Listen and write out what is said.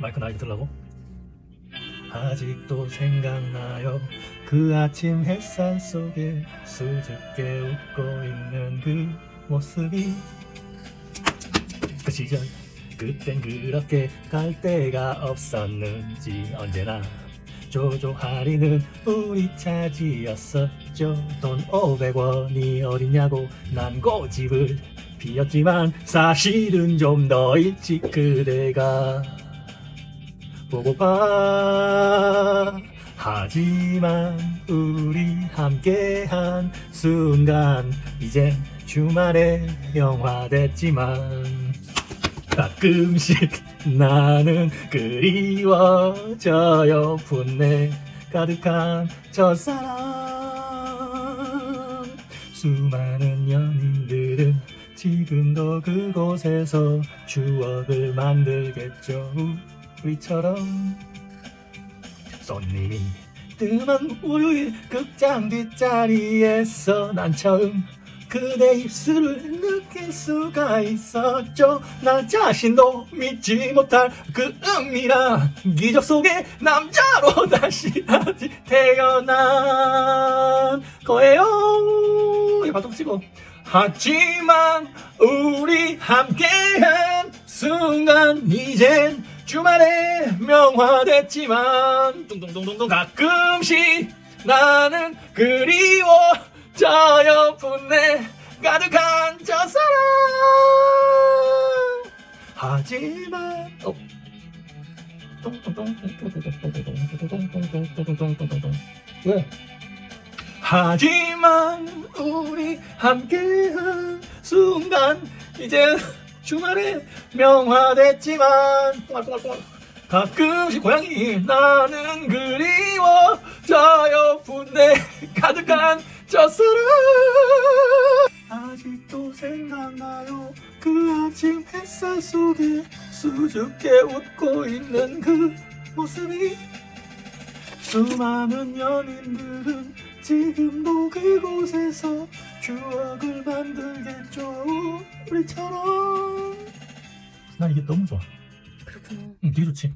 마이크 나이게 들라고? 아직도 생각나요. 그 아침 햇살 속에 수줍게 웃고 있는 그 모습이. 그 시절 그땐 그렇게 갈 데가 없었는지 언제나 조조하리는 우리 차지였었죠. 돈 500원이 어딨냐고 난 고집을 피웠지만 사실은 좀 더 일찍 그대가 보고파 하지만 우리 함께한 순간 이젠 주말에 영화 됐지만 가끔씩 나는 그리워져요. 분내 가득한 저 사람 수많은 연인들은 지금도 그곳에서 추억을 만들겠죠 우리처럼. 손님이 뜸한 월요일 극장 뒷자리에서 난 처음 그대 입술을 느낄 수가 있었죠. 나 자신도 믿지 못할 그 은밀한 기적 속에 남자로 다시 다시 태어난 거예요. 이 바둑 치고. 하지만 우리 함께한 순간 이젠 주말에 명화됐지만 뚱뚱뚱뚱뚱 가끔씩 나는 그리워 저 옆분에 가득한 저 사랑 하지만 어. 왜? 하지만 우리 함께한 순간 이제 주말에 명화됐지만. 똥알똥알똥알. 가끔씩 고양이 나는 그리워져요 분내 가득한 저 사람 아직도 생각나요. 그 아침 햇살 속에 수줍게 웃고 있는 그 모습이. 수많은 연인들은 지금도 그곳에서 추억을 만들겠죠 우리처럼 난 이게 너무 좋아 그렇구나. 응 되게 좋지